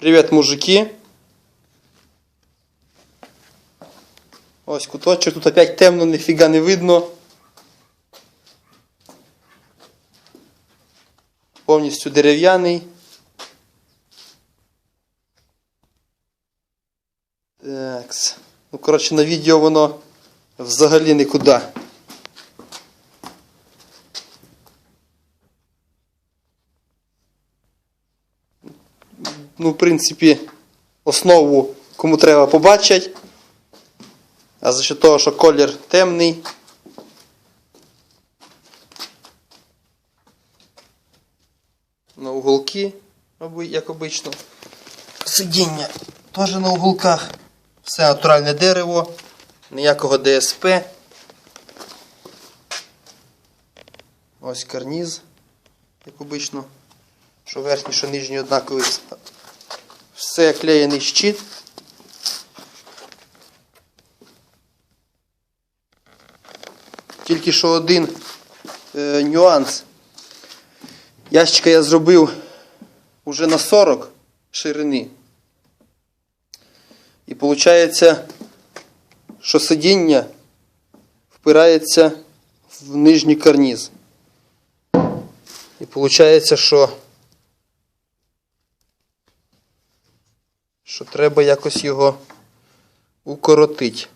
Привіт, мужики. Ось куточок, тут опять темно, ніфіга не видно. Повністю дерев'яний. Такс. Ну, коротше, на відео воно взагалі нікуди. Ну, в принципі, основу кому треба побачать. А за що того, що колір темний. На уголки, як обично. Сидіння теж на уголках. Все натуральне дерево, ніякого ДСП. Ось карніз, як обично. Що верхній, що нижній однаковий. Все клеєний щит. Тільки що один е, нюанс. Ящика я зробив уже на 40 ширини. І виходить, що сидіння впирається в нижній карніз. І виходить, що, що треба якось його укоротити.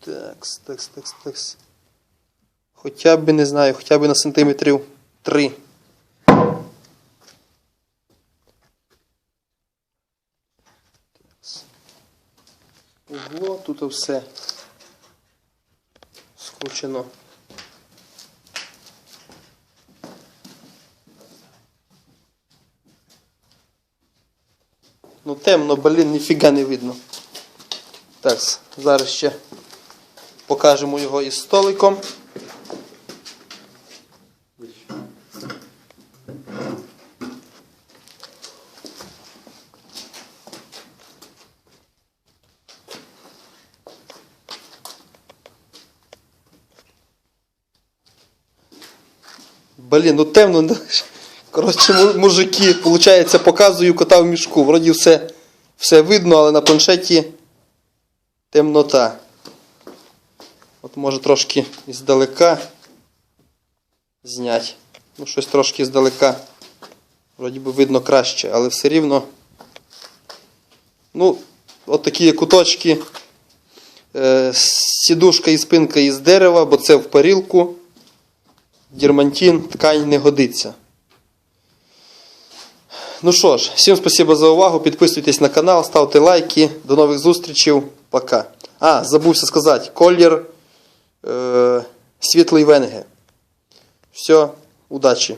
Такс, такс, такс, такс. Хоча б не знаю, хоча б на сантиметрів 3. Угло, тут все скручено. Ну темно, блін, ніфіга не видно. Так, зараз ще покажемо його із столиком. Блін, ну темно. Коротше, мужики, виходить, показую кота в мішку. Вроді все, все видно, але на планшеті темнота. От може трошки іздалека зняти. Ну, щось трошки здалека. Вроді би видно краще, але все рівно. Ну, от такі куточки. Е, сідушка і спинка із дерева, бо це в парілку. Дірмантин, ткань не годиться. Ну що ж, всім спасибо за увагу. Підписуйтесь на канал, ставте лайки. До нових зустрічей. Пока. А, забувся сказати, колір е, світлий венге. Все, удачі!